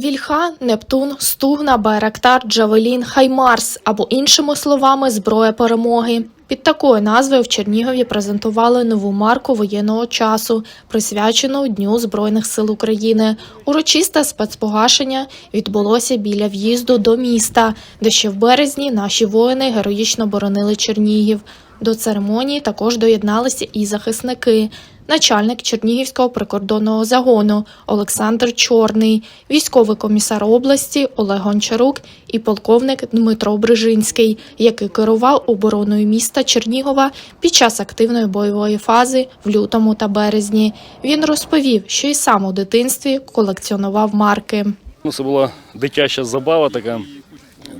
Вільха, Нептун, Стугна, Байрактар, Джавелін, Хаймарс або іншими словами зброя перемоги. Під такою назвою в Чернігові презентували нову марку воєнного часу, присвячену Дню Збройних сил України. Урочисте спецпогашення відбулося біля в'їзду до міста, де ще в березні наші воїни героїчно боронили Чернігів. До церемонії також доєдналися і захисники. Начальник Чернігівського прикордонного загону Олександр Чорний, військовий комісар області Олег Гончарук і полковник Дмитро Брижинський, який керував обороною міста Чернігова під час активної бойової фази в лютому та березні. Він розповів, що й сам у дитинстві колекціонував марки. Ну, це була дитяча забава така,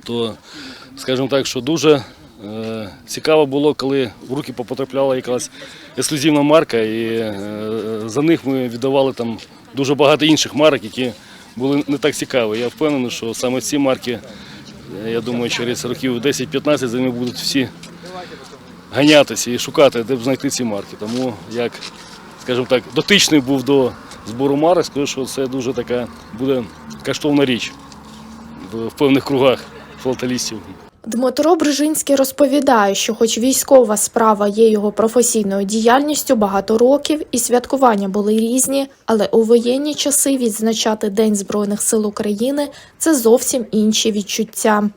то скажімо так, що дуже цікаво було, коли в руки потрапляла якась ексклюзивна марка, і е, за них ми віддавали там дуже багато інших марок, які були не так цікаві. Я впевнений, що саме ці марки, е, я думаю, через років 10-15 за ними будуть всі ганятися і шукати, де б знайти ці марки. Тому як, скажімо так, дотичний був до збору марок, скажу, що це дуже така буде коштовна річ в певних кругах філателістів. Дмитро Брижинський розповідає, що, хоч військова справа є його професійною діяльністю багато років, і святкування були різні, але у воєнні часи відзначати День Збройних сил України це зовсім інші відчуття.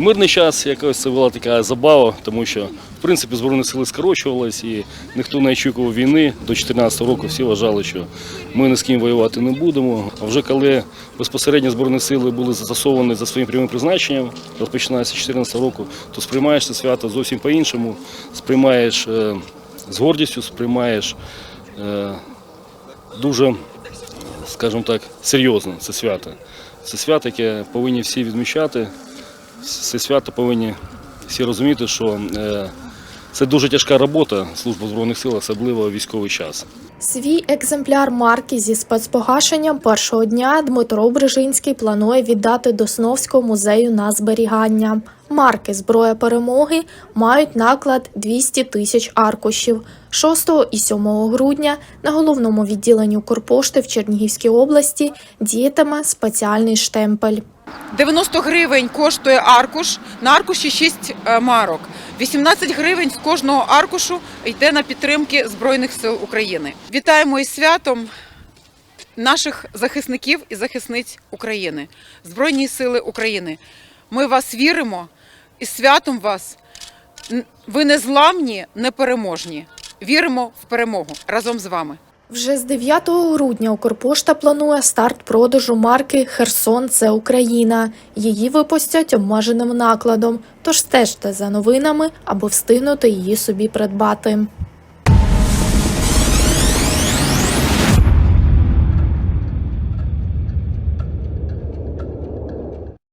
Мирний час якось це була така забава, тому що в принципі збройні сили скорочувалися і ніхто не очікував війни. До 2014 року всі вважали, що ми ні з ким воювати не будемо. А вже коли безпосередньо збройні сили були застосовані за своїм прямим призначенням, розпочинається з 2014 року, то сприймаєш це свято зовсім по-іншому. Сприймаєш е, з гордістю, сприймаєш е, дуже, скажімо так, серйозно це свято. Це свято, яке повинні всі відмічати. Це свято повинні всі розуміти, що е, це дуже тяжка робота Служби Збройних сил, особливо у військовий час. Свій екземпляр марки зі спецпогашенням першого дня Дмитро Брижинський планує віддати до Сновського музею на зберігання. Марки Зброя перемоги мають наклад 200 тисяч аркушів. 6 і 7 грудня на головному відділенні Укрпошти в Чернігівській області діятиме спеціальний штемпель. 90 гривень коштує аркуш, на аркуші 6 е, марок. 18 гривень з кожного аркушу йде на підтримки Збройних сил України. Вітаємо із святом наших захисників і захисниць України, Збройні сили України. Ми вас віримо і святом вас. Ви незламні, непереможні. Віримо в перемогу разом з вами. Вже з 9 грудня Укрпошта планує старт продажу марки Херсон це Україна. Її випустять обмеженим накладом. Тож стежте за новинами, аби встигнути її собі придбати.